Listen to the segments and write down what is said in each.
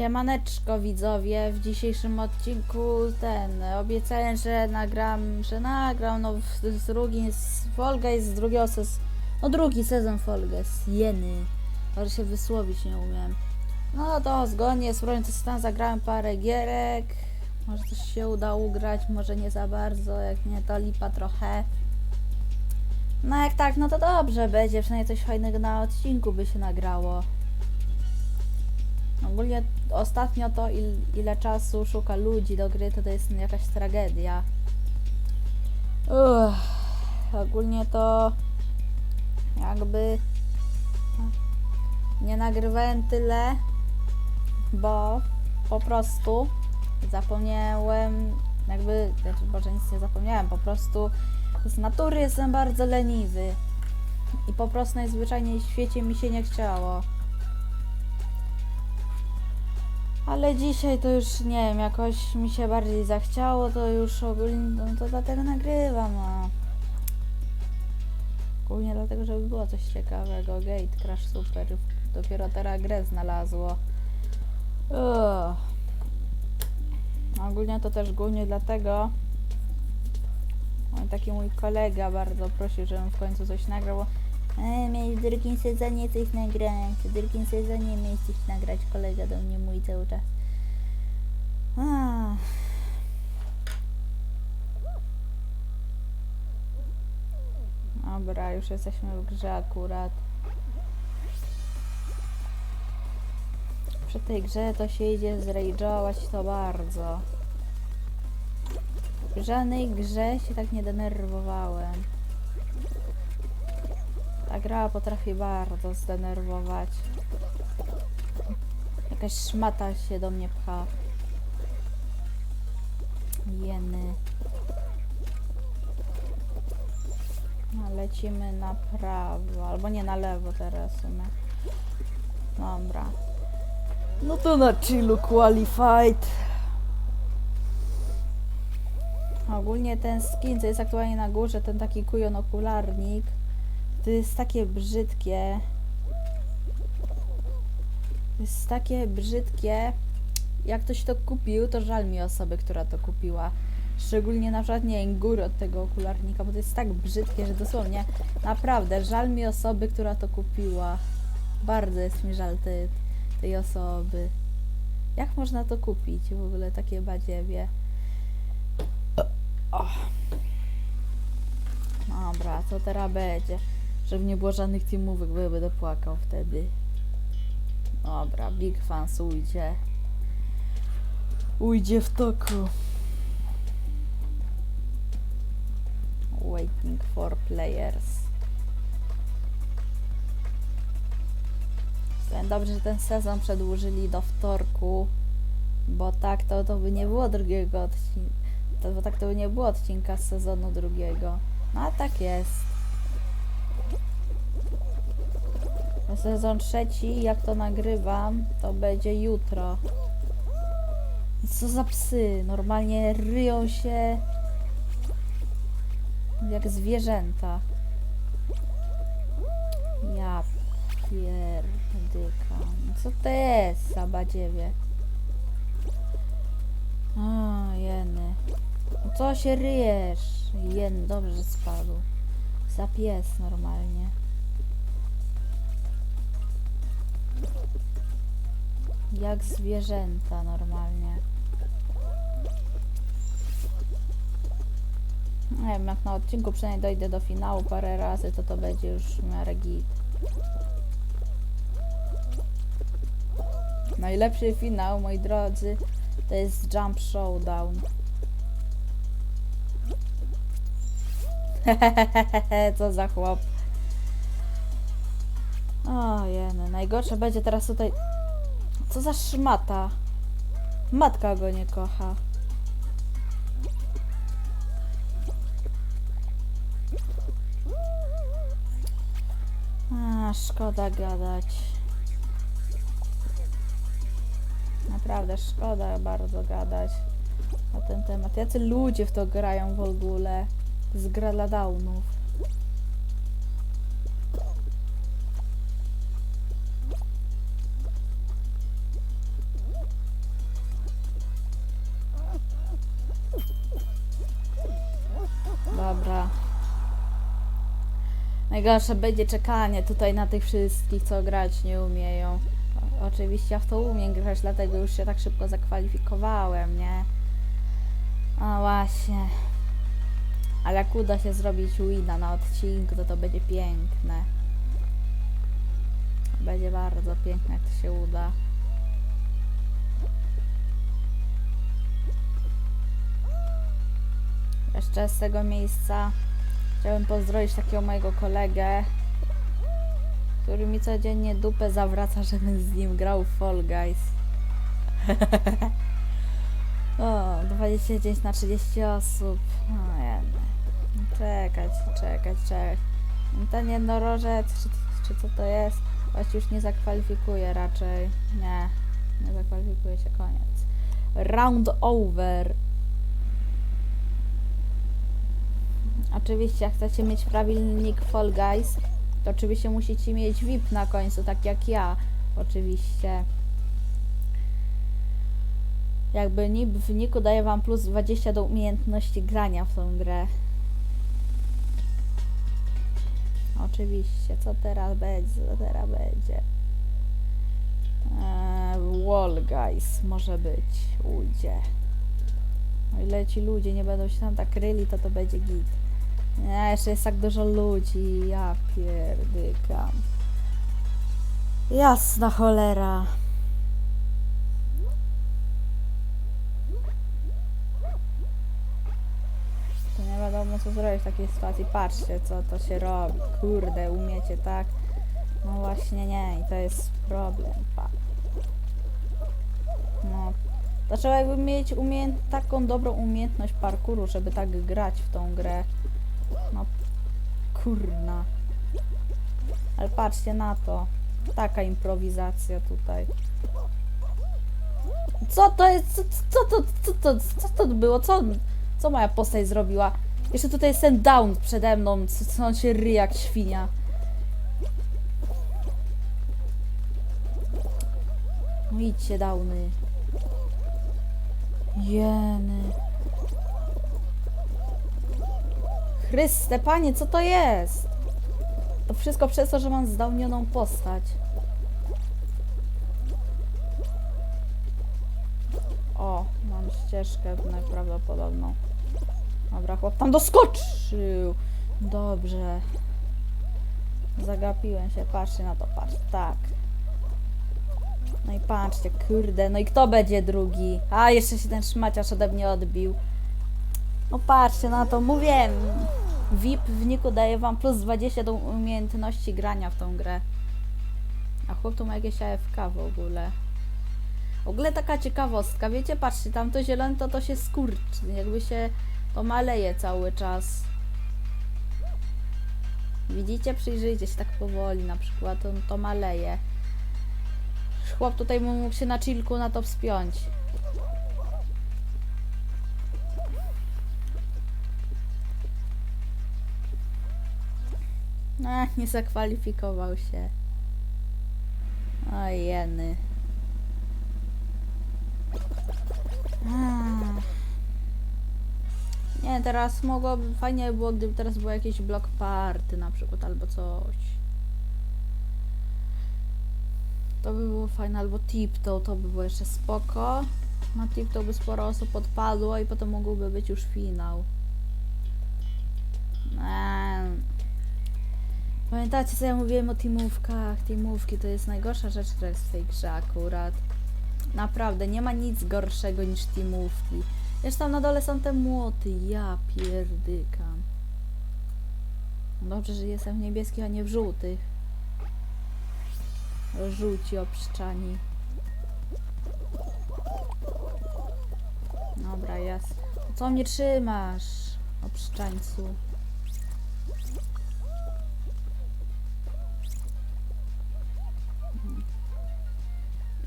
Siemaneczko widzowie, w dzisiejszym odcinku ten, obiecałem, że nagram, że nagram, no z drugi, z Fall Guys, z drugiego sezonu, no drugi sezon Fall Guys, jeny, ale się wysłowić nie umiem. No to zgodnie z projektem stan zagrałem parę gierek, może coś się uda ugrać, może nie za bardzo, jak nie to lipa trochę. No jak tak, no to dobrze będzie, przynajmniej coś fajnego na odcinku by się nagrało. Ogólnie ostatnio to il, ile czasu szuka ludzi do gry, to to jest jakaś tragedia. Uff, ogólnie to jakby nie nagrywałem tyle, bo po prostu zapomniałem, jakby, znaczy Boże, nic nie zapomniałem, po prostu z natury jestem bardzo leniwy i po prostu najzwyczajniej w świecie mi się nie chciało. Ale dzisiaj to już nie wiem, jakoś mi się bardziej zachciało, to już ogólnie, no to dlatego nagrywam, no. Ogólnie dlatego, żeby było coś ciekawego. Gate Crash Super, dopiero teraz grę znalazło. Uff. Ogólnie to też głównie dlatego, taki mój kolega bardzo prosił, żebym w końcu coś nagrał, miałeś w drugim sezonie coś nagrać, w drugim sezonie miałeś coś nagrać, kolega do mnie mówi cały czas. Ach. Dobra, już jesteśmy w grze akurat. Przy tej grze to się idzie zrajdżować to bardzo. W żadnej grze się tak nie denerwowałem. Ta gra potrafi bardzo zdenerwować. Jakaś szmata się do mnie pcha. Jeny. No, lecimy na prawo, albo nie na lewo teraz w. Dobra. No to na chillu qualified. Ogólnie ten skin, co jest aktualnie na górze, ten taki kujon okularnik, to jest takie brzydkie. To jest takie brzydkie. Jak ktoś to kupił, to żal mi osoby, która to kupiła. Szczególnie na przykład, nie góry od tego okularnika, bo to jest tak brzydkie, że dosłownie naprawdę żal mi osoby, która to kupiła. Bardzo jest mi żal tej, tej osoby. Jak można to kupić w ogóle takie badziewie? O. Dobra, co teraz będzie? Żeby nie było żadnych teamówek, bo ja będę płakał wtedy. Dobra, Big Fans ujdzie. Ujdzie w toku. Waiting for players. Dobrze, że ten sezon przedłużyli do wtorku, bo tak to, to by nie było drugiego odcinka. To, bo tak to by nie było odcinka z sezonu drugiego. No a tak jest. Sezon trzeci, jak to nagrywam, to będzie jutro. Co za psy? Normalnie ryją się jak zwierzęta. Ja pierdyka. Co to jest za badziewie? O, jeny. No Co się ryjesz? Jen, dobrze spadł. Za pies normalnie. Jak zwierzęta normalnie. Nie wiem, jak na odcinku przynajmniej dojdę do finału parę razy, to to będzie już w miarę git. Najlepszy finał, moi drodzy, to jest Jump Showdown. Co za chłop. O jeny, najgorsze będzie teraz tutaj... Co za szmata. Matka go nie kocha. A, szkoda gadać. Naprawdę szkoda bardzo gadać na ten temat. Jacy ludzie w to grają w ogóle z dla downów. Najgorsze będzie czekanie tutaj na tych wszystkich, co grać nie umieją. Oczywiście ja w to umiem grać, dlatego już się tak szybko zakwalifikowałem, nie? A właśnie. Ale jak uda się zrobić wina na odcinku, to to będzie piękne. Będzie bardzo piękne, jak to się uda. Jeszcze z tego miejsca chciałbym pozdrowić takiego mojego kolegę, który mi codziennie dupę zawraca, żebym z nim grał Fall Guys. o, 29 na 30 osób. No jedno. Czekać, czekać, czekać. Ten jednorożec, czy, czy co to jest? Właściwie już nie zakwalifikuje raczej. Nie, nie zakwalifikuje się, koniec. Round over. Oczywiście, jak chcecie mieć prawilny nick Fall Guys, to oczywiście musicie mieć VIP na końcu, tak jak ja. Oczywiście. Jakby NIP w niku daje wam plus 20 do umiejętności grania w tą grę. Oczywiście, co teraz będzie, co teraz będzie? Eee, wall Guys może być, ujdzie. O ile ci ludzie nie będą się tam tak kryli, to to będzie git. Nie, jeszcze jest tak dużo ludzi, ja pierdykam. Jasna cholera. To nie wiadomo co zrobić w takiej sytuacji. Patrzcie co to się robi. Kurde, umiecie tak? No właśnie nie i to jest problem. Pa. No. Trzeba jakby mieć taką dobrą umiejętność parkouru, żeby tak grać w tą grę. No kurna. Ale patrzcie na to. Taka improwizacja tutaj. Co to jest? Co, co, to, co, to, co to było? Co, co moja postać zrobiła? Jeszcze tutaj jest ten down przede mną. Co, co on się ryje jak świnia. No idźcie downy. Jeny. Chryste, panie, co to jest? To wszystko przez to, że mam zdałnioną postać. O, mam ścieżkę najprawdopodobną. Dobra, chłop tam doskoczył. Dobrze. Zagapiłem się, patrzcie na to, patrz, tak. No i patrzcie, kurde, no i kto będzie drugi? A, jeszcze się ten szmaciarz ode mnie odbił. No patrzcie na to, mówię. VIP w niku daje wam plus 20 do umiejętności grania w tą grę. A chłop tu ma jakieś AFK w ogóle. W ogóle taka ciekawostka, wiecie, patrzcie, tam to zielone to to się skurczy, jakby się to maleje cały czas. Widzicie? Przyjrzyjcie się tak powoli, na przykład to, to maleje. Chłop tutaj mógł się na chillku na to wspiąć. No, nie zakwalifikował się. O jeny. Nie, teraz mogłoby, fajnie by było, gdyby teraz było jakieś block party na przykład, albo coś. To by było fajne, albo tiptoe, to by było jeszcze spoko. Na tiptoe by sporo osób odpadło i potem mógłby być już finał. Eee. Pamiętacie co ja mówiłem o teamówkach? Teamówki to jest najgorsza rzecz, która jest w tej grze akurat. Naprawdę, nie ma nic gorszego niż teamówki. Tam na dole są te młoty, ja pierdykam. Dobrze, że jestem w niebieskich, a nie w żółtych. Żółci obszczani. Dobra, jest. Co mnie trzymasz, obszczańcu?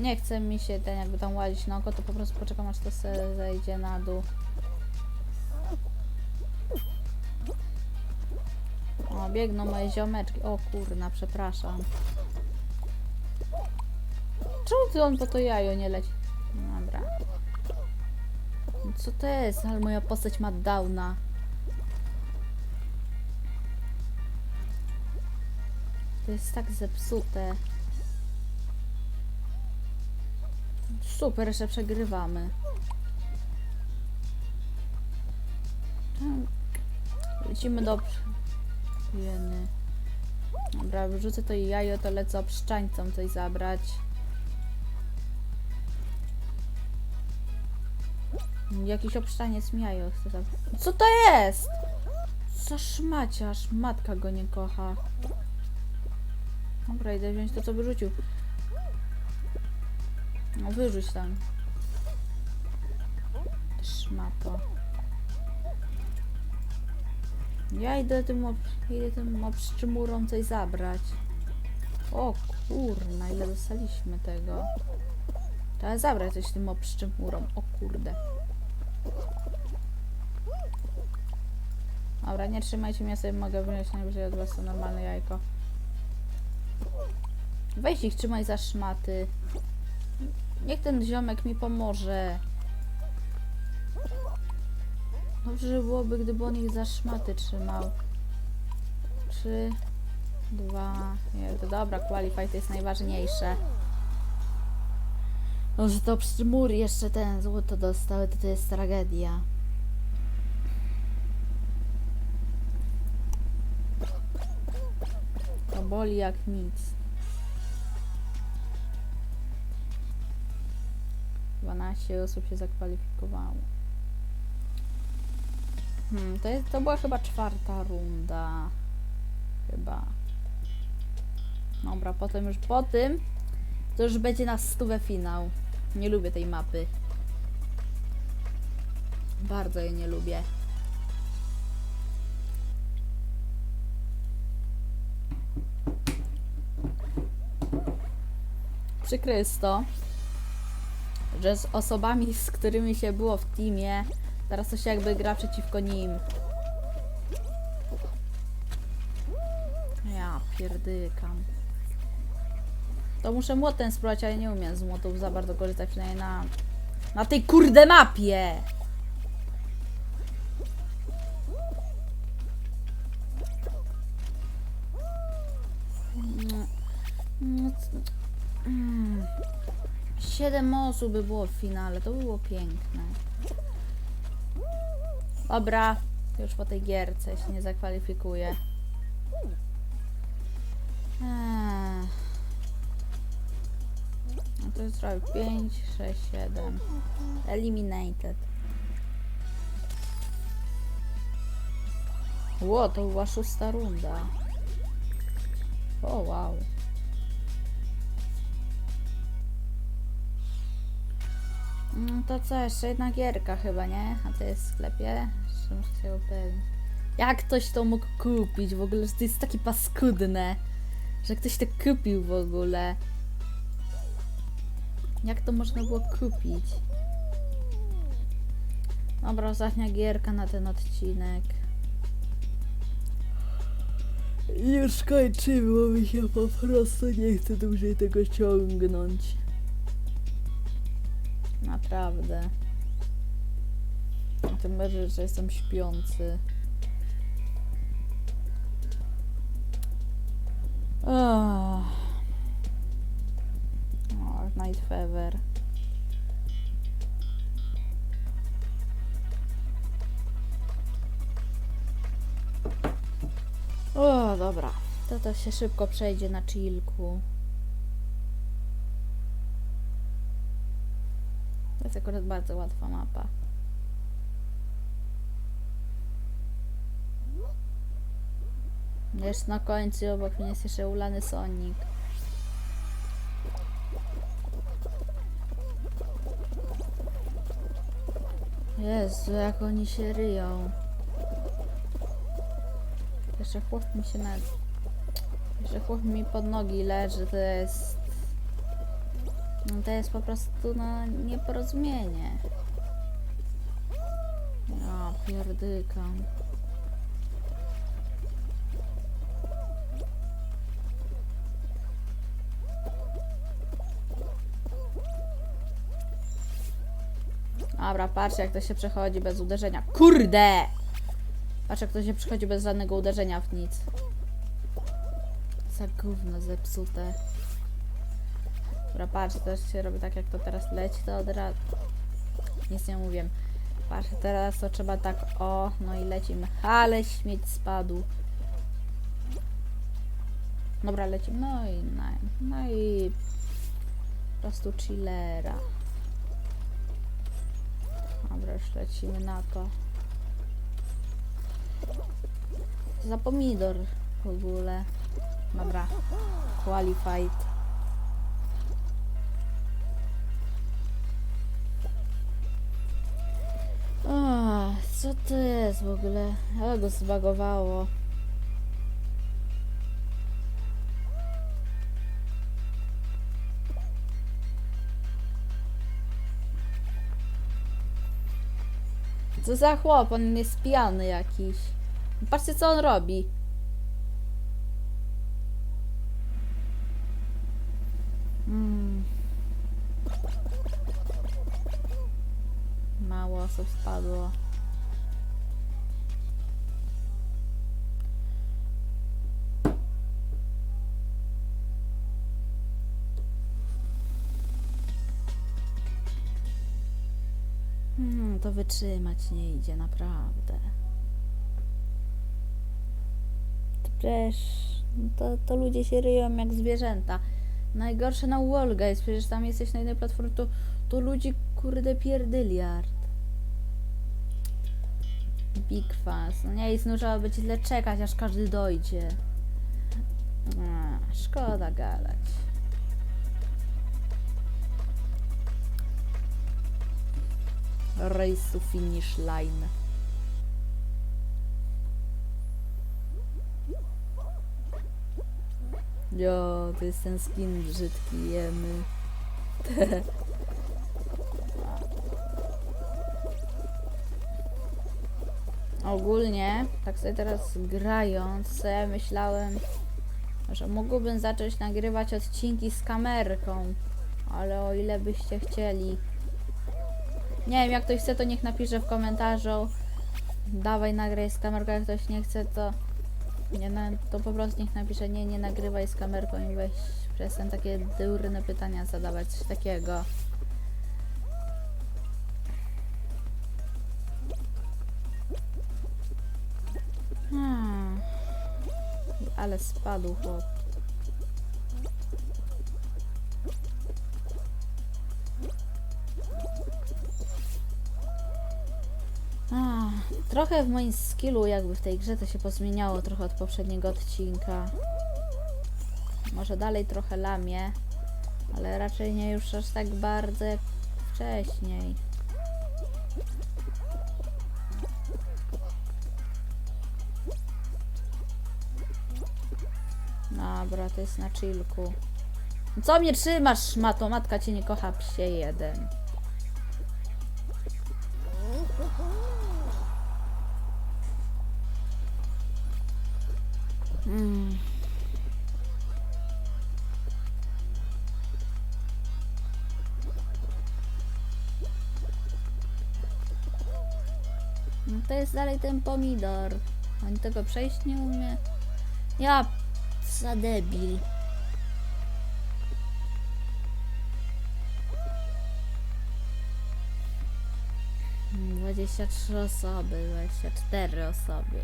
Nie chce mi się ten jakby tam łazić na oko, to po prostu poczekam aż to se zejdzie na dół. O, biegną moje ziomeczki. O kurna, przepraszam. Czemu ty on po to jajo nie leci? Dobra. Co to jest? Ale moja postać ma downa. To jest tak zepsute. Super, jeszcze przegrywamy. Czemu- Lecimy do... Jeny. Dobra, wyrzucę to jajo, to lecę obszczańcom coś zabrać. Jakiś obszczaniec mi jajo chce zabrać. Co to jest? Co szmaciarz? Matka go nie kocha. Dobra, idę wziąć to, co wyrzucił. No, wyrzuć tam. Szmato. Ja idę tym, ob, idę tym obszczymurom coś zabrać. O kurna, ile dostaliśmy tego. Trzeba zabrać coś tym obszczymurom. O kurde. Dobra, nie trzymajcie mnie, sobie mogę wziąć najwyżej od was to normalne jajko. Weź ich, trzymaj za szmaty. Niech ten ziomek mi pomoże. Dobrze byłoby, gdyby on ich za szmaty trzymał. Trzy, dwa, nie, to dobra, qualify to jest najważniejsze. No, że to przy mur jeszcze ten złoto dostały, to to jest tragedia. To boli jak nic. 12 osób się zakwalifikowało. Hmm, to, jest, to była chyba czwarta runda. Chyba. Dobra, potem już po tym to już będzie na stówę finał. Nie lubię tej mapy. Bardzo jej nie lubię. Przykre jest to, że z osobami, z którymi się było w teamie, teraz to się jakby gra przeciwko nim. Ja pierdykam. To muszę młotem spróbować, ale nie umiem z młotów za bardzo korzystać, przynajmniej na, na tej kurde mapie. Mm, mm. Siedem osób by było w finale, to by było piękne. Dobra, już po tej gierce się nie zakwalifikuję. Eee. No to jest trochę 5, 6, 7. Eliminated. Ło, to była szósta runda. O, wow. No to co, jeszcze jedna gierka chyba, nie? A to jest w sklepie? Jeszcze muszę się upewnić. Jak ktoś to mógł kupić w ogóle, że to jest takie paskudne? Że ktoś to kupił w ogóle? Jak to można było kupić? Dobra, ostatnia gierka na ten odcinek. Już kończymy, bo mi się po prostu nie chce dłużej tego ciągnąć. Naprawdę. Tym bardziej, że jestem śpiący. O, Night Fever. O, dobra. To to się szybko przejdzie na chillku. Jest akurat bardzo łatwa mapa. Jest na końcu, obok mnie jest jeszcze ulany Sonic. Jezu, jak oni się ryją. Jeszcze chłop mi się na... Jeszcze chłop mi pod nogi leży, to jest... No to jest po prostu, no, nieporozumienie. Ja pierdykam. Dobra, patrz jak to się przechodzi bez uderzenia. Kurde! Patrz jak to się przechodzi bez żadnego uderzenia w nic. za gówno zepsute. Dobra, patrz, też się robi tak jak to teraz leci, to od razu... Nic nie mówię. Patrz, teraz to trzeba tak, o, no i lecimy. Ale śmieć spadł. Dobra, lecimy, no i, no, no i po prostu chillera. Dobra, już lecimy na to. Za pomidor w ogóle. Dobra. Qualified. Co to jest w ogóle? Ale go zbagowało. Co za chłop, on jest pijany jakiś. Patrzcie co on robi. Wytrzymać nie idzie naprawdę. Przecież to, to ludzie się ryją jak zwierzęta. Najgorsze na Wolga jest, przecież tam jesteś na jednej platformie, to, to ludzi kurde pierdyliard. Big fans. No nie, i trzeba będzie tyle czekać, aż każdy dojdzie. A, szkoda gadać. To finish line. Jo, to jest ten skin brzydki, jemy. Ogólnie, tak sobie teraz grając, myślałem, że mógłbym zacząć nagrywać odcinki z kamerką, ale o ile byście chcieli. Nie wiem, jak ktoś chce, to niech napisze w komentarzu. Dawaj, nagraj z kamerką, jak ktoś nie chce, to nie, to po prostu niech napisze nie, nie nagrywaj z kamerką i weź przestań takie durne pytania zadawać, coś takiego. Hmm. Ale spadł chłop. Trochę w moim skillu jakby w tej grze to się pozmieniało trochę od poprzedniego odcinka. Może dalej trochę lamię, ale raczej nie już aż tak bardzo jak wcześniej. Dobra, to jest na chillku. Co mnie trzymasz, mato? Matka cię nie kocha, psie jeden. No to jest dalej ten pomidor. On tego przejść nie umie. Ja, za debil. Mm, 23 osoby, 24 osoby.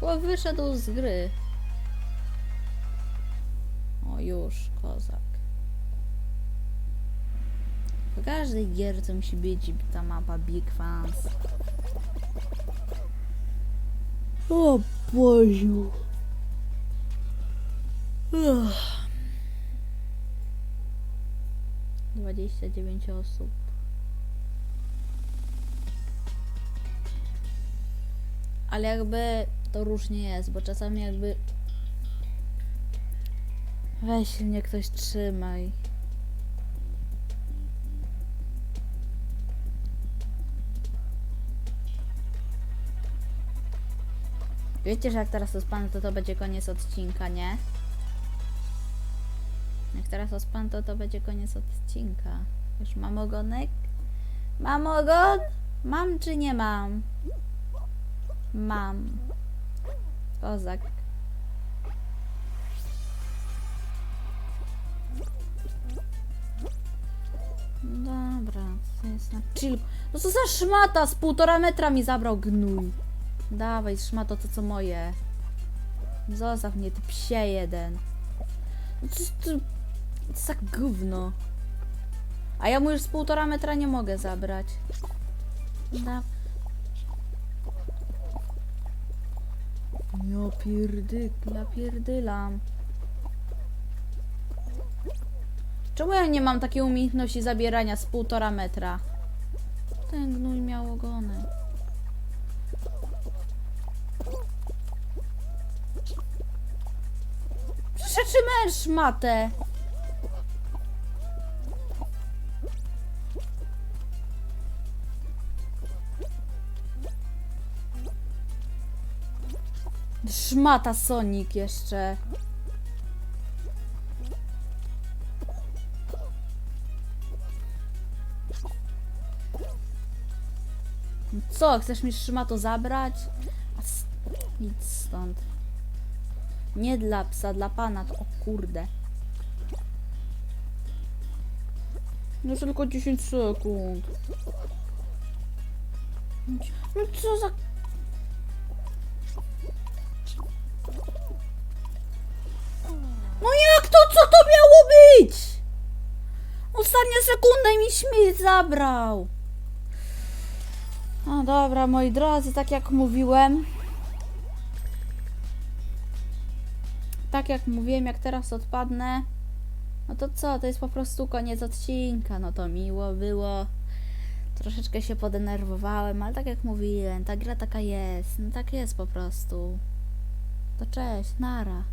Chłop wyszedł z gry. O, już, kozak. W każdej gierce musi być ta mapa Big Fans. O Boziu. Uff. 29 osób. Ale jakby to różnie jest, bo czasami jakby weź mnie ktoś trzymaj. Wiecie, że jak teraz to to to będzie koniec odcinka, nie? Jak teraz ospam, to to będzie koniec odcinka. Już mam ogonek? Mam ogon? Mam czy nie mam? Mam. Kozak. Dobra, co jest na chill? No co za szmata? Z półtora metra mi zabrał gnój. Dawaj, szmato, to co moje. Zostaw mnie, ty psie jeden. No co to, to za gówno. A ja mu już z półtora metra nie mogę zabrać. Da. Ja pierdyk, ja pierdylam. Czemu ja nie mam takiej umiejętności zabierania z półtora metra? Ten gnój miał ogony. Przeczy męż matę. Szmata Sonic jeszcze. Co, chcesz mi szmato zabrać? Idź stąd. Nie dla psa, dla pana, to o kurde. No tylko 10 sekund. No co za... No jak to, co to miało być? Ostatnia sekunda mi śmieć zabrał. No dobra, moi drodzy, tak jak mówiłem. Tak jak mówiłem, jak teraz odpadnę. No to co, to jest po prostu koniec odcinka. No to miło było. Troszeczkę się podenerwowałem, ale tak jak mówiłem, ta gra taka jest. No tak jest po prostu. To cześć, nara.